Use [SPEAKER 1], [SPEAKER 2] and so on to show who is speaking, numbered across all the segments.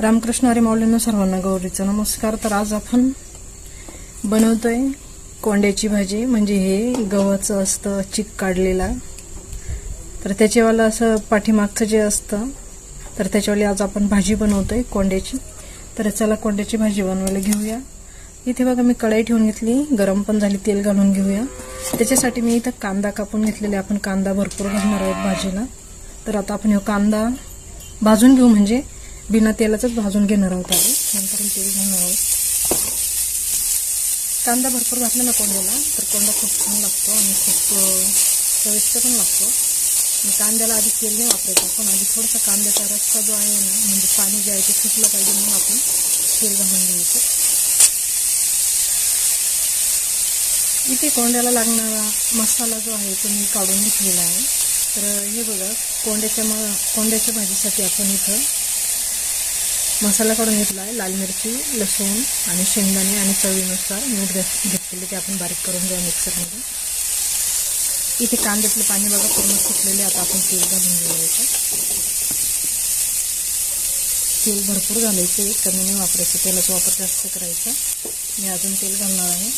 [SPEAKER 1] रामकृष्ण हरी माऊलींना सर्वांना गौरीचा नमस्कार. तर आज आपण बनवतोय कोंड्याची भाजी. म्हणजे हे गव्हाचं असतं चिक काढलेला. तर त्याच्यावालं असं पाठीमागचं जे असतं तर त्याच्यावाली आज आपण भाजी बनवतोय कोंड्याची. तर चला कोंड्याची भाजी बनवायला घेऊया. इथे बघा मी कढाई ठेवून घेतली. गरम पण झाली तेल घालून घेऊया. त्याच्यासाठी मी इथं कांदा कापून घेतलेले आपण कांदा भरपूर घालणार आहोत भाजीला. तर आता आपण हा कांदा भाजून घेऊ. म्हणजे बिना तेलाचंच भाजून घेणार आहोत आम्ही. नंतर तेल घालणार आहोत. कांदा भरपूर घातला ना कोंड्याला तर कोंडा खूप छान लागतो आणि खूप चविष्ट पण लागतो. कांद्याला आधी तेल नाही वापरायचं आपण आधी थोडासा कांद्याचा रस्ता जो आहे ना म्हणजे पाणी जे आहे ते सुटलं पाहिजे म्हणून आपण तेल घालून घ्यायचं. इथे कोंड्याला लागणारा मसाला जो आहे तो मी काढून घेतलेला आहे. तर हे बघा कोंड्याच्या म कोंड्याच्या भाजीसाठी आपण इथं मसाला काढून घेतला आहे लाल मिरची लसूण आणि शेंगदाणे आणि चवीनुसार मीठ घेतलेले ते आपण बारीक करून घ्या मिक्सरमध्ये इथे कांद्यातलं पाणी बघा पूर्ण सुटलेले आता आपण तेल घालून घ्यायचं तेल भरपूर घालायचं कमी नाही वापरायचं. तेलाचा वापर जास्त करायचा. मी अजून तेल घालणार आहे.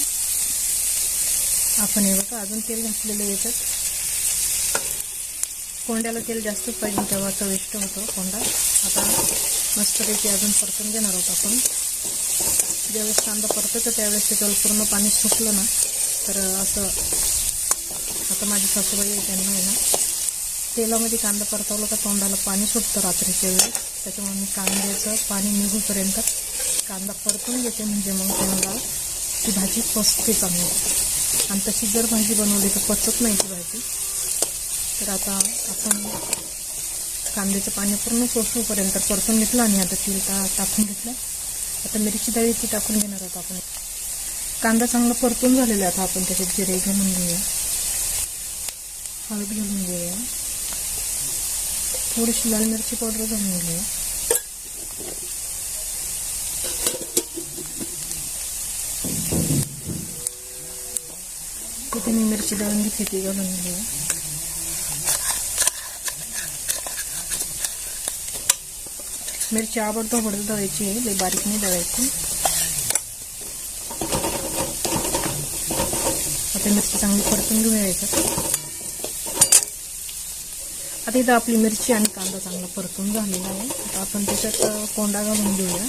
[SPEAKER 1] आपण हे बघा अजून तेल घातलेलं येतात याच्यात. कोंड्याला तेल जास्तच पाहिजे तेव्हा चविष्ट होतो कोंडा. आता मस्तपैकी अजून परतून घेणार आहोत आपण. ज्यावेळेस कांदा परततो त्यावेळेस त्याच्यावर पूर्ण पाणी सुटलं ना तर असं आता माझी सासूबाई आहे त्यांना आहे ना तेलामध्ये कांदा परतवलं का तोंडाला पाणी सुटतं रात्रीच्या वेळी. त्याच्यामुळे मी कांद्याचं पाणी निघूपर्यंत कांदा परतून घेते. म्हणजे मग तोंडाला ती भाजी पचते चांगली. आणि तशी जर भाजी बनवली तर पचत नाही ती भाजी. तर आता आपण कांद्याचं पाणी पूर्ण सोसूपर्यंत परतून घेतलं आणि आता तेल ता टाकून घेतलं. आता मिरची डाळी ती टाकून घेणार आहोत आपण. कांदा चांगला परतून झालेला आहे. आता आपण त्याच्यात जिरे घालून घेऊया. हळद घालून घेऊया. थोडीशी लाल मिरची पावडर घालून घेऊया. तिथे मी मिरची डाळून घेतली ती घालून घेऊया. मिरची आवडतो आवडतो दळायची आहे. लई बारीक नाही दळायची. आता मिरची चांगली परतून घेऊया याच्यात आता इथं आपली मिरची आणि कांदा चांगला परतून झालेला आहे. आता आपण त्याच्यात कोंडा घालून घेऊया.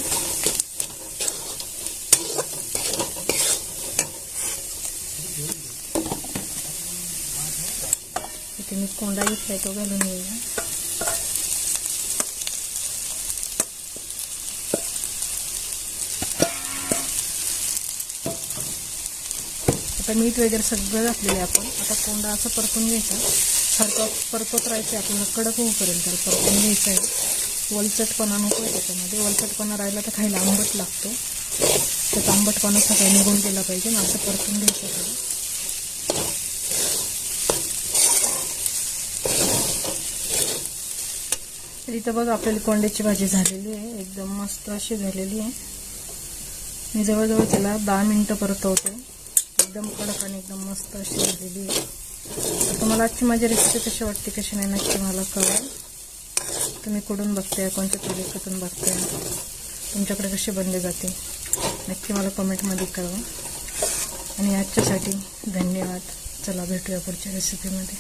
[SPEAKER 1] इथे मी कोंडा घेतलाय तो घालून घेऊया. आता मीठ वगैरे सगळं घातलेलं आहे आपण. आता कोंडा असं परतून घ्यायचा. सारखं परतत राहायचं आपल्याला कडक होऊपर्यंत परतून घ्यायचं आहे. वलचटपणा नको आहे त्याच्यामध्ये. वलचटपणा राहिला तर खायला आंबट लागतो. त्यात आंबटपणा सगळं निघून गेला पाहिजे ना असं परतून घ्यायचं त्याला इथं बघ आपल्याला कोंड्याची भाजी झालेली आहे. एकदम मस्त अशी झालेली आहे. मी जवळजवळ त्याला दहा मिनटं परतवते. एकदम कडक आणि एकदम मस्त अशी झालेली आहे. तुम्हाला आजची माझी रेसिपी कशी वाटते कशी नाही नक्की मला कळेल तुम्ही कुठून बघताय कोणत्या पद्धतीतून बघताय तुमच्याकडे कशी बनले जाते नक्की मला कमेंटमध्ये कळवा. आणि आजच्यासाठी धन्यवाद. चला भेटूया पुढच्या रेसिपीमध्ये